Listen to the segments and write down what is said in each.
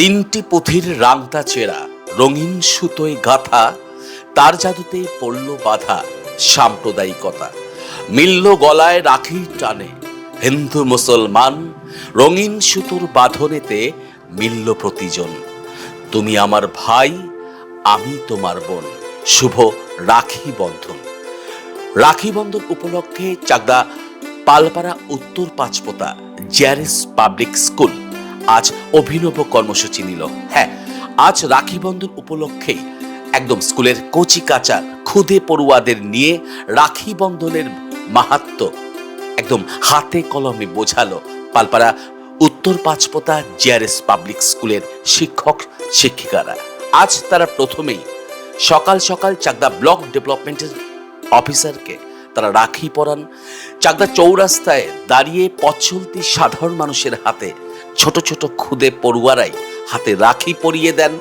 তিনটি পুঁথির রাংতা চেরা, রঙিন সুতোয় গাথা, তার জাদুতে পড়ল বাধা, সাম্প্রদায়িকতা। মিলল গলায় রাখির টানে, হিন্দু মুসলমান, রঙিন সুতোর বাঁধনেতে মিলল প্রতিজন। তুমি আমার ভাই, আমি তোমার বোন, শুভ রাখি বন্ধন। রাখি বন্ধন উপলক্ষে চাকদা, পালপাড়া উত্তর পাঁচপোতা জেআরএস পাবলিক স্কুল। আজ অভিনব কর্মসূচি নিল। হ্যাঁ আজ রাখি বন্ধন উপলক্ষেই একদম স্কুলের কচি কাঁচা খুদে পড়ুয়াদের নিয়ে রাখি বন্ধনের মাহাত্ম একদম হাতে কলমে বোঝালো পালপাড়া উত্তর পাঁচপোতা জেআরএস পাবলিক স্কুলের শিক্ষক, শিক্ষিকারা। আজ তারা প্রথমেই সকাল সকাল চাকদা ব্লক ডেভেলপমেন্টের অফিসারকে তারা রাখি পরান। চাকদা চৌরাস্তায় দাঁড়িয়ে পথ সাধারণ মানুষের হাতে ছোট ছোট খুদে পড়ুয়ারাই হাতে রাখি পরিয়ে দেন।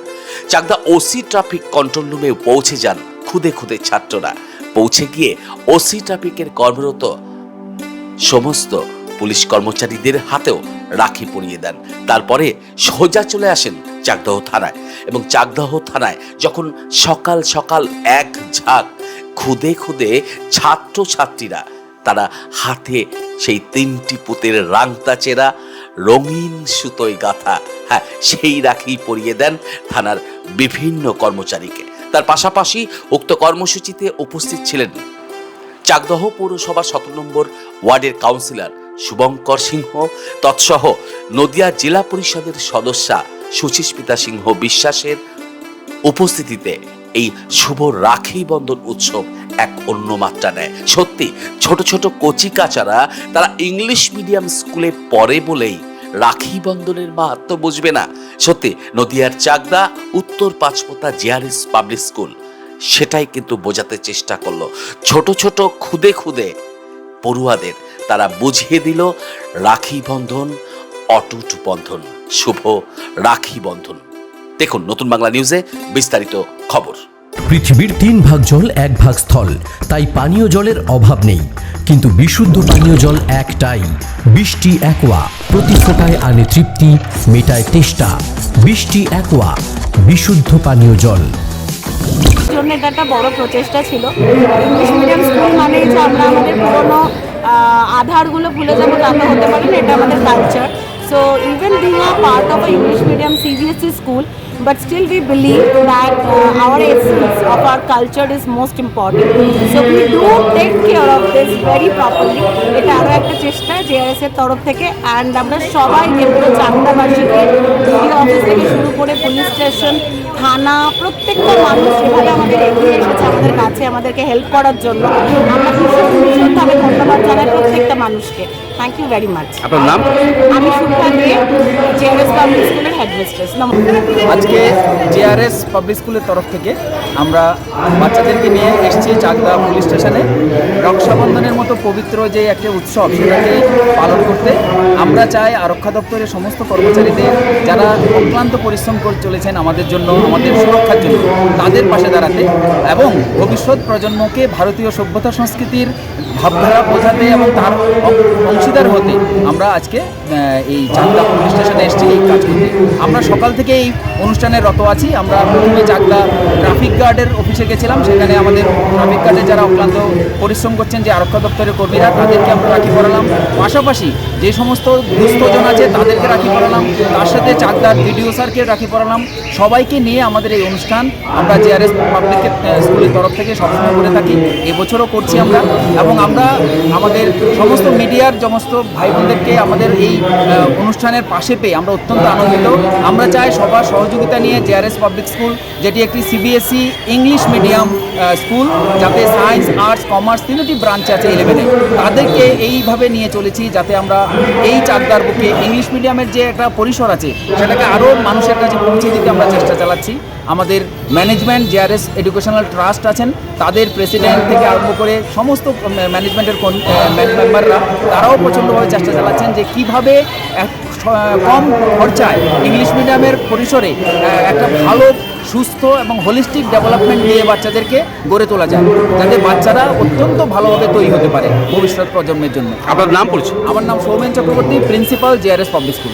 চাকদা ওসি ট্রাফিক কন্ট্রোল রুমে পৌঁছে যান খুদে খুদে ছাত্ররা। পৌঁছে গিয়ে ওসি ট্রাফিকের কর্মরত সমস্ত পুলিশ কর্মচারীদের হাতেও রাখি পরিয়ে দেন। তারপরে সোজা চলে আসেন চাকদাহ থানায় এবং চাকদাহ থানায় যখন সকাল সকাল এক ঝাঁক খুদে খুদে ছাত্র ছাত্রীরা তারা হাতে সেই তিনটি পুতের রাংতা চেরা রঙিন সুতোয় গাথা। হ্যাঁ সেই রাখি পরিয়ে দেন থানার বিভিন্ন কর্মচারীকে। তার পাশাপাশি উক্ত কর্মসূচিতে উপস্থিত ছিলেন চাকদহ পৌরসভা সতেরো নম্বর ওয়ার্ডের কাউন্সিলর শুভঙ্কর সিংহ। তৎসহ নদিয়া জেলা পরিষদের সদস্যা সুচিস্মিতা সিংহ বিশ্বাসের উপস্থিতিতে এই শুভ রাখি বন্ধন উৎসব এক অন্য মাত্রা নেয়। সত্যি, ছোট ছোট কচি কাচারা তারা ইংলিশ মিডিয়াম স্কুলে পড়ে বলেই রাখি বন্ধনের মাহাত্ম বুঝবে না। সত্যি, নদিয়ার চাকদা, উত্তর পাঁচপোতা জিআরএস পাবলিক স্কুল, সেটাই কিন্তু বোঝাতে চেষ্টা করল। ছোট ছোট খুদে খুদে পড়ুয়াদের তারা বুঝিয়ে দিল, রাখি বন্ধন, অটুট বন্ধন, শুভ রাখি বন্ধন। দেখুন নতুন বাংলা নিউজে বিস্তারিত খবর। পৃথিবীর তিন ভাগ জল, এক ভাগ স্থল। তাই পানীয় জলের অভাব নেই। কিন্তু বিশুদ্ধ পানীয় জল একটাই। বৃষ্টি একোয়া। প্রতি ফোটায় আনে তৃপ্তি, মেটায় তেষ্টা। বৃষ্টি একোয়া। বিশুদ্ধ পানীয় জল। জন্য একটা বড় প্রচেষ্টা ছিল। ইংলিশ মিডিয়াম স্কুল মানে যে আমরা আমাদের পুরোনো আধারগুলো ভুলে যাব তা হতে পারে এটা আমাদের culture so even being a part of English medium CBSE school but still we believe that uh, our essence of our culture is most important. So we do take care of this very properly. এটা আরও একটা চেষ্টা JRS এর তরফ থেকে। And আমরা সবাইকে পুরো চাকদাবাসীকে অফিস থেকে শুরু করে পুলিশ স্টেশন থানা প্রত্যেকটা মানুষ যেভাবে আমাদের এগিয়ে এসেছে আমাদের কাছে আমাদেরকে হেল্প করার জন্য। আমরা ভীষণ ভীষণভাবে ধন্যবাদ জানাই প্রত্যেকটা মানুষকে। থ্যাংক ইউ ভেরি মাচ আপনার নাম? আমি সুখা স্কুলের আজকে জিআরএস পাবলিক স্কুলের তরফ থেকে আমরা বাচ্চাদেরকে নিয়ে এসেছি চাকদা পুলিশ স্টেশনে। রক্ষাবন্ধনের মতো পবিত্র যে একটা উৎসব, সেটাকে পালন করতে আমরা চাই আরক্ষা দপ্তরের সমস্ত কর্মচারীদের যারা অক্লান্ত পরিশ্রম করে চলেছেন আমাদের জন্য, আমাদের সুরক্ষার জন্য, তাদের পাশে দাঁড়াতে এবং ভবিষ্যৎ প্রজন্মকে ভারতীয় সভ্যতা সংস্কৃতির ভাবধারা বোঝাতে এবং তার অংশীদার হতে আমরা আজকে এই চান্দা পুলিশ স্টেশনে এসেছি, এই কাজ করতে। আমরা সকাল থেকে এই অনুষ্ঠানে রত আছি। আমরা প্রথমে চাকদা ট্রাফিক গার্ডের অফিসে গেছিলাম। সেখানে আমাদের ট্রাফিক গার্ডে যারা অক্লান্ত পরিশ্রম করছেন, যে আরক্ষা দপ্তরের কর্মীরা, তাদেরকে আমরা রাখি পড়ালাম। পাশাপাশি যে সমস্ত দুস্থজন আছে, তাদেরকে রাখি পড়ালাম। তার সাথে চাকদার বিডিও স্যারকে রাখি পড়ালাম। সবাইকে নিয়ে আমাদের এই অনুষ্ঠান আমরা জেআরএস পাবলিক স্কুলের তরফ থেকে সবসময় করে থাকি। এবছরও করছি আমরা। এবং আমরা আমাদের সমস্ত মিডিয়ার সমস্ত ভাই বোনদেরকে আমাদের এই অনুষ্ঠানের পাশে পেয়ে আমরা অত্যন্ত আনন্দিত। আমরা চাই সবার সহযোগিতা নিয়ে জেআরএস পাবলিক স্কুল যেটি একটি সিবিএসই ইংলিশ মিডিয়াম স্কুল যাতে সায়েন্স আর্টস কমার্স তিনটি ব্রাঞ্চ আছে ইলেভেনে তাদেরকে এইভাবে নিয়ে চলেছি যাতে আমরা এই চাকদার বুকে ইংলিশ মিডিয়ামের যে একটা পরিসর আছে, সেটাকে আরও মানুষের কাছে পৌঁছে দিতে আমরা চেষ্টা চালাচ্ছি। আমাদের ম্যানেজমেন্ট জেআরএস এডুকেশনাল ট্রাস্ট আছেন, তাদের প্রেসিডেন্ট থেকে আরম্ভ করে সমস্ত ম্যানেজমেন্টের মেম্বাররা তারাও প্রচণ্ডভাবে চেষ্টা চালাচ্ছেন যে কীভাবে কম খরচায় ইংলিশ মিডিয়ামের পরিসরে একটা ভালো সুস্থ এবং হোলিস্টিক ডেভেলপমেন্ট নিয়ে বাচ্চাদেরকে গড়ে তোলা যায় যাতে বাচ্চারা অত্যন্ত ভালোভাবে তৈরি হতে পারে ভবিষ্যৎ প্রজন্মের জন্য। আপনার নাম পড়ছে আমার নাম Soumen Chakraborty principal JRS public school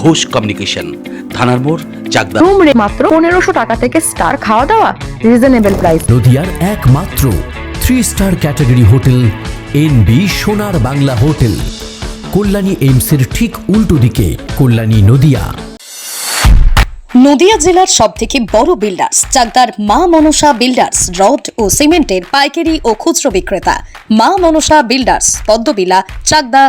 Ghosh communication থানার মোড় চাকদা। রুম রে মাত্র পনেরোশো টাকা থেকে স্টার খাওয়া দাওয়া রিজনেবল প্রাইস নদিয়ার একমাত্র three star category hotel N B Sonar Bangla hotel Kalyani এইমসের ঠিক উল্টো দিকে কল্যাণী নদিয়া। নদিয়া জেলার সব থেকে বড় বিল্ডার্স চাকদার মা মনসা বিল্ডার্স রড ও সিমেন্টের পাইকারি ও খুচরো বিক্রেতা। মা মনসা বিল্ডার্স পদ্মবিলা চাকদা